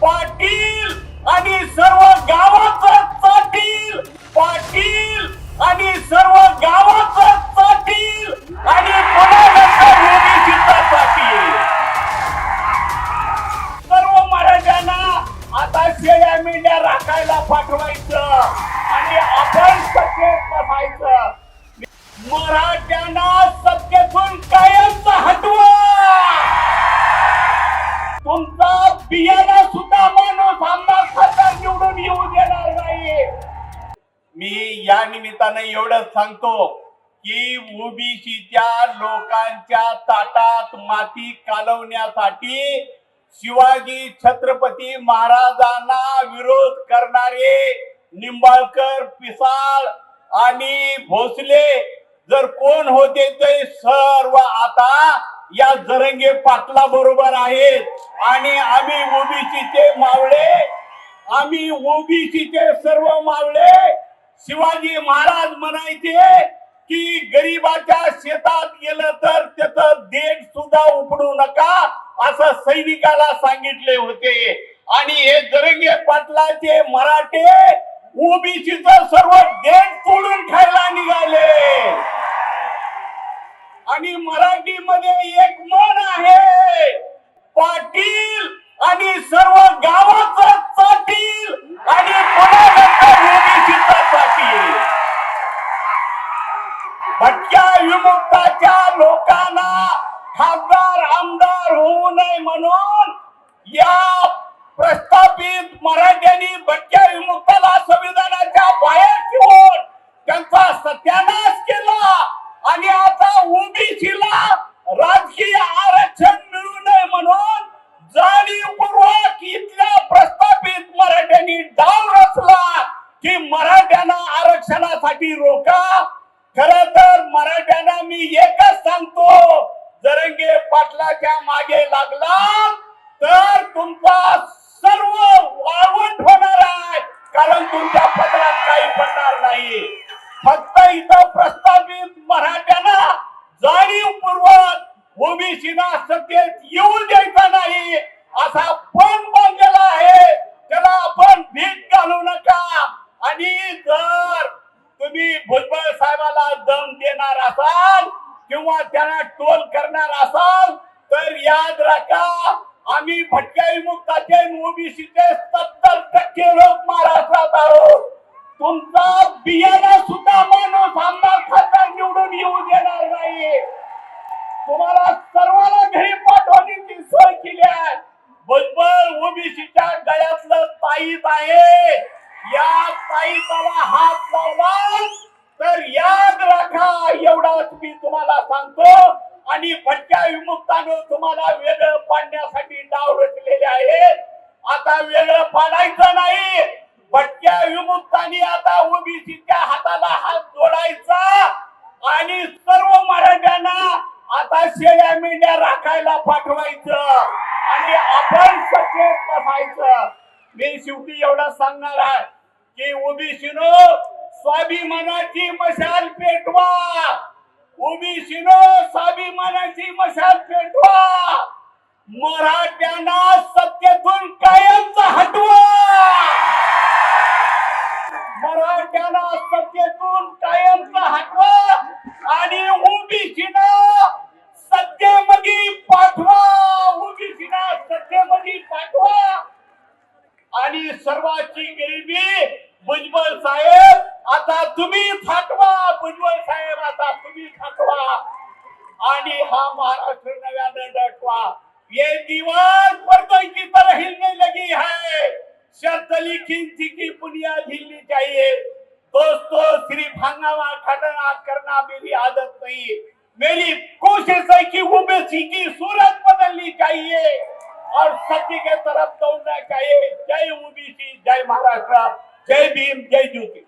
पाटील आणि सर्व गावाचं पाटील. पाटील आणि सर्व गावाचं पाटील. आणि सर्व मराठ्यांना आता शेळ्या मेंढ्या राखायला पाठवायचं. आणि आपण सत्तेत बसायचं. मराठ्यांना सत्तेतून कायमच हटवा मी या निमित्ताने एवढंच सांगतो की ओबीसीच्या लोकांच्या ताटात माती कालवण्यासाठी शिवाजी छत्रपती महाराजांना विरोध करणारे निंबाळकर पिसाळ आणि भोसले जर कोण होते ते सर्व आता या जरंगे पाटला बरोबर आहेत. आणि आम्ही ओबीसीचे मावळे आम्ही ओबीसीचे सर्व मावळे शिवाजी महाराज म्हणायचे की गरीबाच्या शेतात गेलं तर त्याचं देठ सुद्धा उपडू नका असं सैनिकाला सांगितले होते. आणि हे जरंगे पाटलाचे मराठे ओबीसीच सर्व देठ तोडून खायला निघाले. आणि मराठीमध्ये एक म्हण आहे पाटील आणि सर्व गावाचं चाटील आणि कोणानंतर ओबीसीचा चाटील भुईमुक्ताच्या लोकांना खासदार आमदार होऊ नये म्हणून या प्रस्थापित मराठ्यांनी भटक्या विमुक्ताला संविधानाच्या बाहेर ठेवून त्यांचा सत्यानाश केला आणि आता ओबीसीला राजकीय आरक्षण मिळू नये म्हणून जाणीवपूर्वक इथल्या प्रस्थापित मराठ्यांनी डाव रचला की मराठ्यांना आरक्षणासाठी रोका खर तर मराठ्यांना मी एकच सांगतो जरंगे मागे लागला तर तुमचा सर्व वाळवंट होणार आहे. कारण तुमच्या पत्रात काही पडणार नाही. फक्त इथं प्रस्तावित मराठ्यांना जाणीवपूर्वक ओबीसीना सत्तेत येऊ द्यायचा नाही. असा पण बांधलेला आहे. त्याला आपण भीत घालू नका. आणि जर तुम्ही भुजबळ साहेबाला दम देणार असाल किंवा त्यांना टोल करणार असाल तर याद राखा. आम्ही भटक्या मुक्ताचे ओबीसीचे सत्तर टक्के लोक महाराष्ट्रात आहोत. तुमचा बियाणा सुद्धा माणूस आमदार खासदार निवडून येऊ देणार नाही. तुम्हाला सर्वांना घरी पाठवण्याची सोय केली आहे. बरोबर ओबीसीच्या गळ्यातलं ताईत आहे. या ताईताला हात लावला तर याद राखा एवढाच मी तुम्हाला सांगतो. आणि भटक्या विमुक्तानं तुम्हाला वेगळं पाडण्यासाठी डाव रचलेले आहेत. आता वेगळं पाडायचं नाही. भटक्या विमुक्तांनी आता ओबीसीच्या हाताला हात जोडायचा. आणि सर्व मराठ्यांना आता शेळ्या मेंढ्या राखायला पाठवायचं. आणि आपण सचेत बसायचं. मी शेवटी एवढं सांगणार आहे की ओबीसीनं स्वाभिमानाची मशाल पेटवा. ओबीसीनो स्वाभिमानाची मशाल पेटवा. मराठ्यांना सत्तेतून कायमच हटवा. मराठ्यांना सत्तेतून कायमच हटवा आणि ओबीसीनं सत्तेमध्ये पाठवा. ओबीसीना सत्तेमध्ये पाठवा. आणि सर्वांची गरिबी भुजबळ साहेब आता तुम्ही थाटवा भुजबळ साहेब, आता तुम्ही थाटवा आणि हा महाराष्ट्र नव्यानं डटवा. ये दीवार पर्दों की तरह हिलने लगी है शर्त लिखी थी कि बुनियाद हिलनी चाहिए दोस्तों सिर्फ़ हंगामा खटना करना मेरी आदत नहीं. मेरी कोशिश है कि ओबीसी की सूरत बदलनी चाहिए और सत्य के तरफ़ दौड़ना चाहिए. जय ओबीसी जय महाराष्ट्र, जय भीम, जय ज्योति.